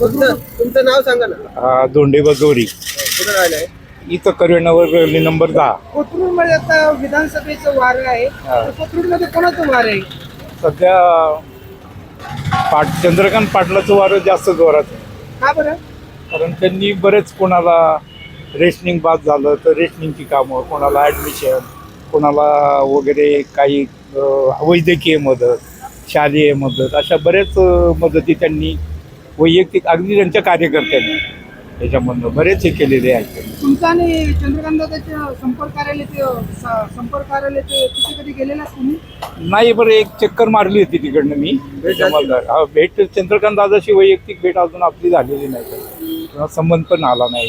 तुमचं तुमचं नाव सांगा ना. हा, दोंडे बगवरी. कुठं राहिलंय? इथं करवीनगर गल्ली नंबर दहा. कोथरूडमध्ये आता विधानसभेचं वार आहे. कोथरूडमध्ये कोणाचं वार आहे? सध्या पाट चंद्रकांत पाटलाचं वारं जास्त जोरात आहे. का बरं? कारण त्यांनी बरेच कोणाला रेशनिंग बाद झालं तर रेशनिंगची कामं कोणाला ॲडमिशन कोणाला वगैरे काही अं, वैद्यकीय मदत शालेय मदत अशा बरेच अं, मदती त्यांनी वैयक्तिक अगदी त्यांच्या कार्यकर्त्यांनी. त्याच्यामधनं बरेच हे केलेले आहेत. तुमचं आणि संपर्क कार्यालयाचे स- संपर्क कार्यालयाचे तिथे कधी गेलेला तुम्ही? नाही बरं एक चक्कर मारली होती तिकडनं मी. हा, भेट चंद्रकांत दादाशी वैयक्तिक भेट अजून आपली झालेली नाही. किंवा संबंध पण आला नाही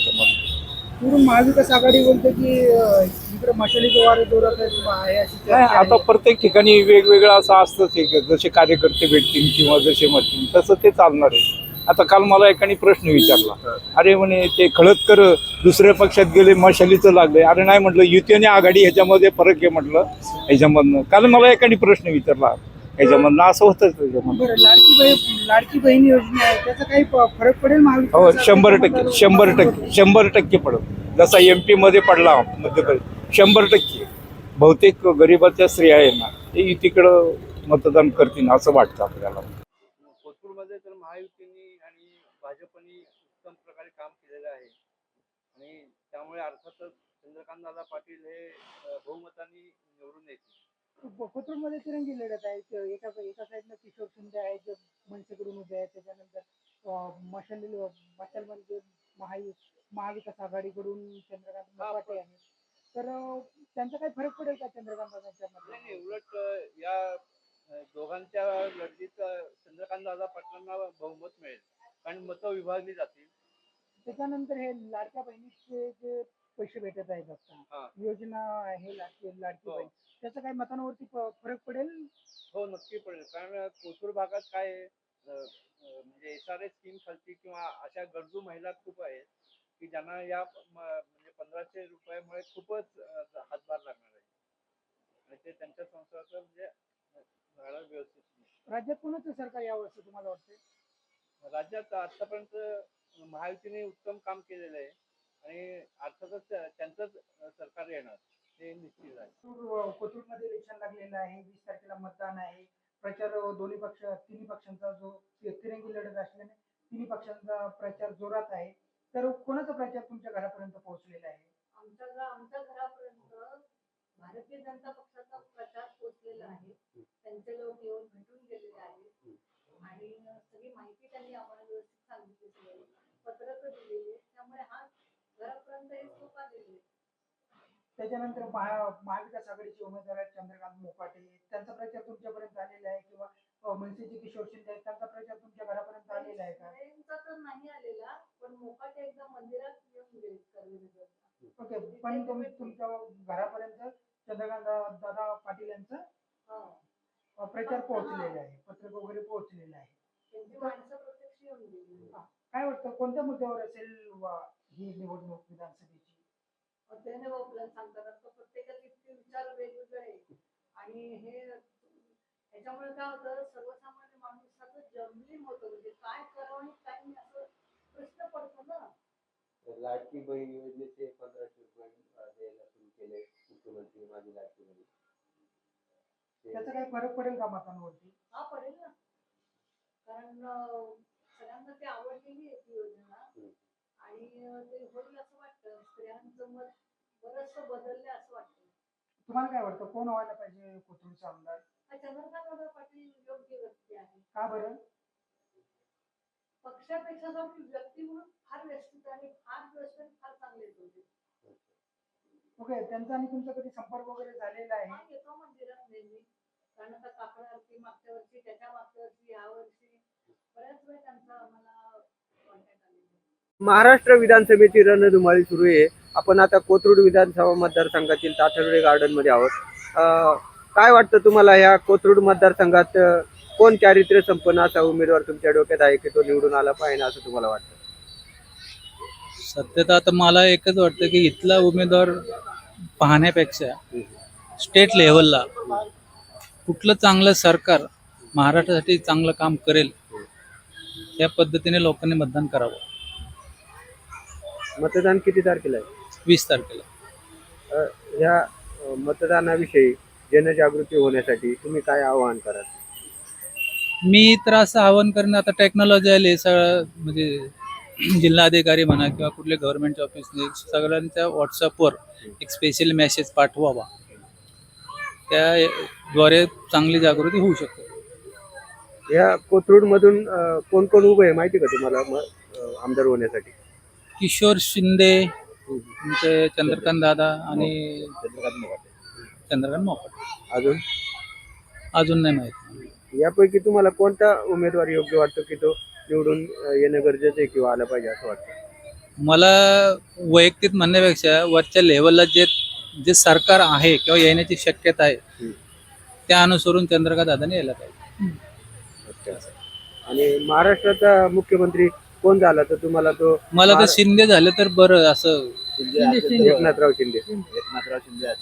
पूर्ण महाविकास आघाडी बोलते की अं, इकडे मशालीचे वारे जोरात आहेत, आहे अशी चर्चा नाही आहे. आता प्रत्येक ठिकाणी वेगवेगळं असं असतंच जसे कार्यकर्ते भेटतील किंवा जसे म्हणतील तसं ते चालणार आहे. आता काल मला एकाने प्रश्न विचारला. अरे म्हणे ते खळतकर दुसऱ्या पक्षात गेले मशालीचं लागले. अरे नाही म्हटलं युती आणि आघाडी ह्याच्यामध्ये फरक आहे म्हटलं. ह्याच्यामधनं. काल मला एकाने प्रश्न विचारला. ह्याच्यामधनं असं होतं त्याच्यामधनं. बरं लाडकी बहीण लाडकी बहीण योजना आहे. त्याचा काही फरक पडेल हो शंभर टक्के शंभर टक्के शंभर टक्के पडत जसा एम पी मध्ये पडला मध्य प्रदेश शंभर टक्के. बहुतेक गरिबाच्या स्त्रिया आहे ना ते युतीकडं मतदान करतील असं वाटतं आपल्याला. महायुतीने आणि भाजपने उत्तम प्रकारे काम केलेलं आहे. आणि त्यामुळे अर्थातच चंद्रकांत दादा पाटील हे बहुमताने निवडून येतील. कोथरूडमध्ये तिरंगी लढत आहे. एका एका साईडला किशोर शिंदे आहेत जे मनसेकडून उभे आहेत. त्याच्यानंतर अं, मशाल मशालमध्ये महायु महाविकास आघाडीकडून चंद्रकांत मोकाटे आहे तर त्यांचा काही फरक पडेल का चंद्रकांत दादांच्या उलट या दोघांच्या लढतीत दादा पाटलांना बहुमत मिळेल कारण मतं विभागली जातील त्याच्यानंतर हे लाडक्या बहिणीचे जे पैसे भेटत आहेत हा. आता योजना आहे लाडकी लाडकी हो. बहीण त्याचा काही मतांवरती फ- फरक पडेल हो नक्की पडेल कारण कोथरूड भागात काय आहे, अ, अ, म्हणजे एस आर स्कीम खालती किंवा अशा गरजू महिला खूप आहेत की ज्यांना या म- म्हणजे पंधराशे रुपयामुळे खूपच अ, हातभार लागणार आहे आणि ते त्यांच्या संसाराचं म्हणजे झाडं व्यवस्थित नाही. राज्यात कोणाचं सरकार यावर्षी तुम्हाला वाटते राज्यात आतापर्यंत महायुतीने उत्तम काम केलेलं आहे आणि अर्थातच त्या- त्यांचंच सरकार येणार हे निश्चित आहे. कोथरूडमध्ये इलेक्शन लागलेलं आहे वीस तारखेला मतदान आहे. प्रचार दोन्ही पक्ष तिन्ही पक्षांचा जो तिरंगी लढत असल्याने तिन्ही पक्षांचा प्रचार जोरात आहे तर कोणाचा प्रचार तुमच्या घरापर्यंत पोहोचलेला आहे आमच्या घ- आमच्या घरापर्यंत भारतीय जनता पक्षाचा प्रचार पोहोचलेला आहे त्यांचे लोक येऊन भेटून गेलेले आहेत आणि सगळी माहिती त्यांनी आम्हाला व्यवस्थित सांगितली सगळी पत्रक दिलेली आहेत. त्यामुळे हा घरापर्यंत हे सोप आलेले आहे. त्याच्यानंतर महा महाविकास आघाडीचे उमेदवार आहेत चंद्रकांत मोकाटे त्यांचा प्रचार तुमच्यापर्यंत आलेला आहे किंवा मनसेचे किशोर शिंदे आहेत त्यांचा प्रचार तुमच्या घरापर्यंत आलेला आहे का? तर नाही आलेला पण मोकाटे एकदा मंदिरात येऊन गेले. कर्वेनगरला ओके पण तुम्ही तुमच्या घरापर्यंत चंद्रकांत दादा पाटील यांचा हा. प्रचार पोहोचलेला आहे पत्रक वगैरे पोहोचलेलं आहे. काय वाटतं कोणत्या मुद्द्यावर असेल ही निवडणूक विधानसभेची? त्याने आपल्याला सांगताना तर प्रत्येकाचे इतके विचार वेगवेगळे आहेत. आणि हे ह्याच्यामुळे काय होतं सर्वसामान्य माणसाचं जंगली होतं. म्हणजे काय करावं आणि काय नाही असं प्रश्न पडतो ना. लाडकी बहीण योजनेचे पंधराशे रुपये द्यायला सुरू केले मुख्यमंत्री माझी लाडकी बहीण. त्याचा काही फरक पडेल का मतांवरती? हा पडेल ना. कारण सगळ्यांना ती आवडलेली आहे ती योजना. आणि ते होईल असं वाटतं. स्त्रियांचं मत बरंचसं बदललं असं वाटतं. तुम्हाला काय वाटतं? कोण व्हायला पाहिजे कोथरूडचा आमदार? चंद्रकांत पाटील योग्य व्यक्ती आहे. का बरं? पक्षापेक्षा जाऊन व्यक्ती म्हणून फार व्यवस्थित आणि फार व्यवस्थित फार चांगले म्हणजे. ओके त्यांचा आणि तुमचा कधी संपर्क वगैरे झालेला आहे? येतो मंदिरात नेहमी. कारण आता काकडा आरती मागच्या वर्षी त्याच्या मागच्या वर्षी या वर्षी बऱ्याच वेळ त्यांचा आम्हाला. महाराष्ट्र विधानसभेची रणधुमाळी सुरू आहे. आपण आता कोथरूड विधानसभा मतदारसंघातील ताठरडे गार्डनमध्ये आहोत काय वाटतं तुम्हाला ह्या कोथरूड मतदारसंघात कोण चारित्र्य संपन्न असा उमेदवार तुमच्या डोक्यात आहे की तो निवडून आला पाहिजे असं तुम्हाला वाटतं? सध्या तर आता मला एकच वाटतं की इथला उमेदवार पाहण्यापेक्षा स्टेट लेवलला कुठलं चांगलं सरकार महाराष्ट्रासाठी चांगलं काम करेल या पद्धतीने लोकांनी मतदान करावं. मतदान किती तारखेला आहे? वीस तारखेला. अ, ह्या अ, मतदानाविषयी जनजागृती होण्यासाठी तुम्ही काय आवाहन कराल? मी तर असं आवाहन करेन आता टेक्नॉलॉजी आली आहे, सगळं म्हणजे जिल्हाधिकारी म्हणा किंवा कुठले गव्हर्नमेंट ऑफिसने सगळ्यांच्या व्हॉट्सअपवर एक स्पेशल मेसेज पाठवावा. त्याद्वारे चांगली जागृती होऊ शकते. या कोथरूडमधून अ, कोण कोण उभं आहे माहिती का तुम्हाला म- अ, आमदार होण्यासाठी? किशोर शिंदे तुमचे चंद्रकांत दादा आणि चंद्रकांत मोकाट. अजून? अजून नाही माहिती. यापैकी तुम्हाला कोणता उमेदवार योग्य वाटतो की तो निवडून येणं गरजेचं आहे किंवा आलं पाहिजे असं वाटतं? मला वैयक्तिक म्हणण्यापेक्षा वरच्या लेवलला जे जे सरकार आहे किंवा येण्याची शक्यता आहे. त्या अनुसरून चंद्रकांत दादाने यायला पाहिजे. आणि महाराष्ट्राचा मुख्यमंत्री कोण झाला? तर तुम्हाला तो मला तर शिंदे झाले तर बरं असं एकनाथराव शिंदे.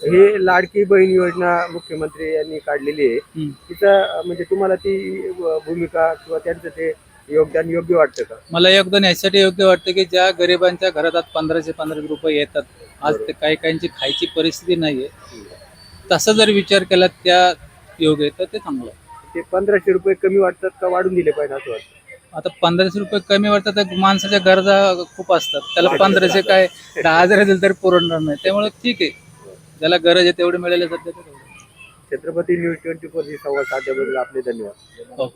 ही लाडकी बहीण योजना मुख्यमंत्री यांनी काढलेली आहे. तिचा म्हणजे तुम्हाला ती भूमिका किंवा त्यांचं ते योगदान योग्य वाटतं का? मला योगदान यासाठी योग्य वाटतं की ज्या गरिबांच्या घरात आज पंधराशे पंधराशे रुपये येतात आज ते काही काहींची खायची परिस्थिती नाहीये. तसा जर विचार केला त्या योग्य तर ते चांगलं. ते पंधराशे रुपये कमी वाटतात का वाढून दिले पाहिजे असं वाटतं? आता पंधराशे रुपये कमी वाटतात तर माणसाच्या गरजा खूप असतात. त्याला पंधराशे काय दहा हजार दिले तरी पुरवणार नाही. त्यामुळे ठीक आहे. ज्याला गरज आहे तेवढे मिळाले सध्या. छत्रपती न्यूज ट्वेंटी फोर ही संवाद साधल्याबद्दल आपले धन्यवाद.